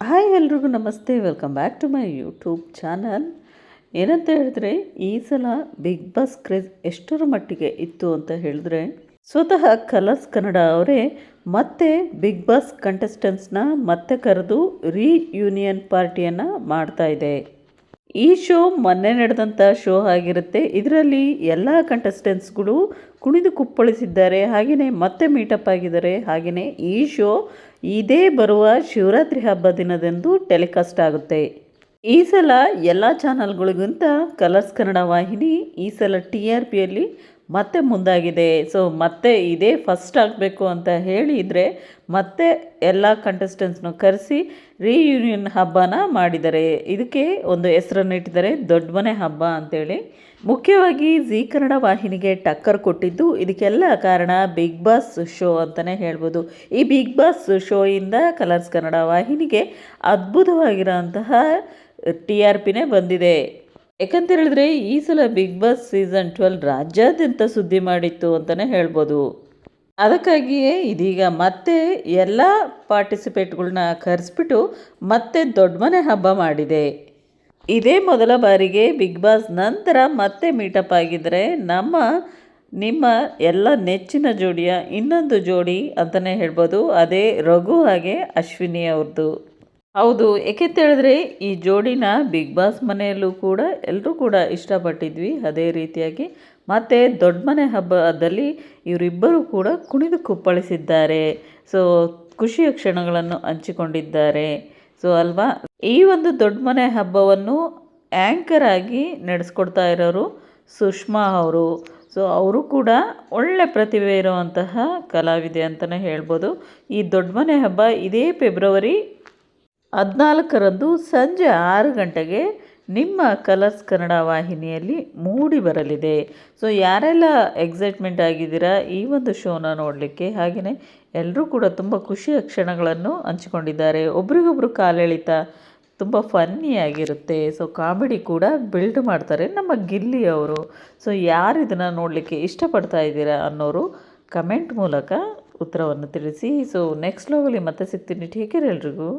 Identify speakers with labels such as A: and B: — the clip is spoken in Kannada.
A: ಹಾಯ್ ಎಲ್ರಿಗೂ ನಮಸ್ತೆ, welcome back to my YouTube channel. ಏನಂತ ಹೇಳಿದ್ರೆ, ಈ ಸಲ ಬಿಗ್ ಬಾಸ್ ಕ್ರೇಜ್ ಎಷ್ಟರ ಮಟ್ಟಿಗೆ ಇತ್ತು ಅಂತ ಹೇಳಿದ್ರೆ, ಸ್ವತಃ ಕಲರ್ಸ್ ಕನ್ನಡ ಅವರೇ ಮತ್ತೆ ಬಿಗ್ ಬಾಸ್ ಕಂಟೆಸ್ಟೆಂಟ್ಸ್ನ ಮತ್ತೆ ಕರೆದು ರೀಯೂನಿಯನ್ ಪಾರ್ಟಿಯನ್ನು ಮಾಡ್ತಾ ಇದೆ. ಈ ಶೋ ಮೊನ್ನೆ ನಡೆದಂಥ ಶೋ ಆಗಿರುತ್ತೆ. ಇದರಲ್ಲಿ ಎಲ್ಲ ಕಂಟೆಸ್ಟೆಂಟ್ಸ್ಗಳು ಕುಣಿದು ಕುಪ್ಪಳಿಸಿದ್ದಾರೆ. ಹಾಗೆಯೇ ಮತ್ತೆ ಮೀಟಪ್ ಆಗಿದ್ದಾರೆ. ಹಾಗೆಯೇ ಈ ಶೋ ಇದೇ ಬರುವ ಶಿವರಾತ್ರಿ ಹಬ್ಬ ದಿನದಂದು ಟೆಲಿಕಾಸ್ಟ್ ಆಗುತ್ತೆ. ಈ ಸಲ ಎಲ್ಲ ಚಾನಲ್ಗಳಿಗಿಂತ ಕಲರ್ಸ್ ಕನ್ನಡ ವಾಹಿನಿ ಈ ಸಲ ಟಿ ಆರ್ ಪಿಯಲ್ಲಿ ಮತ್ತೆ ಮುಂದಾಗಿದೆ. ಸೊ ಮತ್ತೆ ಇದೇ ಫಸ್ಟ್ ಆಗಬೇಕು ಅಂತ ಹೇಳಿದರೆ, ಮತ್ತೆ ಎಲ್ಲ ಕಂಟೆಸ್ಟೆಂಟ್ಸ್ನ ಕರೆಸಿ ರೀಯೂನಿಯನ್ ಹಬ್ಬನ ಮಾಡಿದ್ದಾರೆ ಇದಕ್ಕೆ ಒಂದು ಹೆಸರನ್ನು ಇಟ್ಟಿದ್ದಾರೆ ದೊಡ್ಡ ಮನೆ ಹಬ್ಬ ಅಂತೇಳಿ. ಮುಖ್ಯವಾಗಿ ಜಿ ಕನ್ನಡ ವಾಹಿನಿಗೆ ಟಕ್ಕರ್ ಕೊಟ್ಟಿದ್ದು ಇದಕ್ಕೆಲ್ಲ ಕಾರಣ ಬಿಗ್ ಬಾಸ್ ಶೋ ಅಂತಲೇ ಹೇಳ್ಬೋದು. ಈ ಬಿಗ್ ಬಾಸ್ ಶೋಯಿಂದ ಕಲರ್ಸ್ ಕನ್ನಡ ವಾಹಿನಿಗೆ ಅದ್ಭುತವಾಗಿರೋಂತಹ ಟಿ ಆರ್ ಪಿನೇ ಬಂದಿದೆ. ಯಾಕಂತ ಹೇಳಿದ್ರೆ ಈ ಸಲ ಬಿಗ್ ಬಾಸ್ ಸೀಸನ್ ಟ್ವೆಲ್ ರಾಜ್ಯಾದ್ಯಂತ ಸುದ್ದಿ ಮಾಡಿತ್ತು ಅಂತಲೇ ಹೇಳ್ಬೋದು. ಅದಕ್ಕಾಗಿಯೇ ಇದೀಗ ಮತ್ತೆ ಎಲ್ಲ ಪಾರ್ಟಿಸಿಪೇಟ್ಗಳನ್ನ ಕರೆಸ್ಬಿಟ್ಟು ಮತ್ತೆ ದೊಡ್ಡ ಮನೆ ಹಬ್ಬ ಮಾಡಿದೆ. ಇದೇ ಮೊದಲ ಬಾರಿಗೆ ಬಿಗ್ ಬಾಸ್ ನಂತರ ಮತ್ತೆ ಮೀಟಪ್ ಆಗಿದ್ದರೆ ನಮ್ಮ, ನಿಮ್ಮ ಎಲ್ಲ ನೆಚ್ಚಿನ ಜೋಡಿಯ ಇನ್ನೊಂದು ಜೋಡಿ ಅಂತಲೇ ಹೇಳ್ಬೋದು. ಅದೇ ರಘು ಹಾಗೆ ಅಶ್ವಿನಿ ಅವ್ರದ್ದು ಹೌದು ಏಕೆಂತ ಹೇಳಿದ್ರೆ ಈ ಜೋಡಿನ ಬಿಗ್ ಬಾಸ್ ಮನೆಯಲ್ಲೂ ಕೂಡ ಎಲ್ಲರೂ ಕೂಡ ಇಷ್ಟಪಟ್ಟಿದ್ವಿ ಅದೇ ರೀತಿಯಾಗಿ. ಮತ್ತು ದೊಡ್ಡ ಮನೆ ಹಬ್ಬದಲ್ಲಿ ಇವರಿಬ್ಬರು ಕೂಡ ಕುಣಿದು ಕುಪ್ಪಳಿಸಿದ್ದಾರೆ. ಸೊ ಖುಷಿಯ ಕ್ಷಣಗಳನ್ನು ಹಂಚಿಕೊಂಡಿದ್ದಾರೆ. ಸೊ ಅಲ್ವಾ? ಈ ಒಂದು ದೊಡ್ಡ ಮನೆ ಹಬ್ಬವನ್ನು ಆ್ಯಂಕರ್ ಆಗಿ ನಡೆಸ್ಕೊಡ್ತಾ ಇರೋರು ಸುಷ್ಮಾ ಅವರು. ಸೊ ಅವರು ಕೂಡ ಒಳ್ಳೆ ಪ್ರತಿಭೆ ಇರುವಂತಹ ಕಲಾವಿದೆ ಅಂತಲೇ ಹೇಳ್ಬೋದು. ಈ ದೊಡ್ಡ ಮನೆ ಹಬ್ಬ ಇದೇ ಫೆಬ್ರವರಿ ಹದಿನಾಲ್ಕರಂದು ಸಂಜೆ ಆರು ಗಂಟೆಗೆ ನಿಮ್ಮ ಕಲರ್ಸ್ ಕನ್ನಡ ವಾಹಿನಿಯಲ್ಲಿ ಮೂಡಿ ಬರಲಿದೆ. ಸೊ ಯಾರೆಲ್ಲ ಎಕ್ಸೈಟ್ಮೆಂಟ್ ಆಗಿದ್ದೀರಾ ಈ ಒಂದು ಶೋನ ನೋಡಲಿಕ್ಕೆ? ಹಾಗೆಯೇ ಎಲ್ಲರೂ ಕೂಡ ತುಂಬ ಖುಷಿಯ ಕ್ಷಣಗಳನ್ನು ಹಂಚಿಕೊಂಡಿದ್ದಾರೆ. ಒಬ್ರಿಗೊಬ್ರು ಕಾಲೆಳಿತ ತುಂಬ ಫನ್ನಿಯಾಗಿರುತ್ತೆ ಸೊ ಕಾಮಿಡಿ ಕೂಡ ಬಿಲ್ಡ್ ಮಾಡ್ತಾರೆ ನಮ್ಮ ಗಿಲ್ಲಿ ಅವರು. ಸೊ ಯಾರು ಇದನ್ನು ನೋಡಲಿಕ್ಕೆ ಇಷ್ಟಪಡ್ತಾ ಇದ್ದೀರಾ ಅನ್ನೋರು ಕಮೆಂಟ್ ಮೂಲಕ ಉತ್ತರವನ್ನು ತಿಳಿಸಿ. ಸೊ ನೆಕ್ಸ್ಟ್ ಲೋಗಲ್ಲಿ ಮತ್ತೆ ಸಿಗ್ತೀನಿ. ಟೇಕ್ ಕೇರ್ ಎಲ್ರಿಗೂ.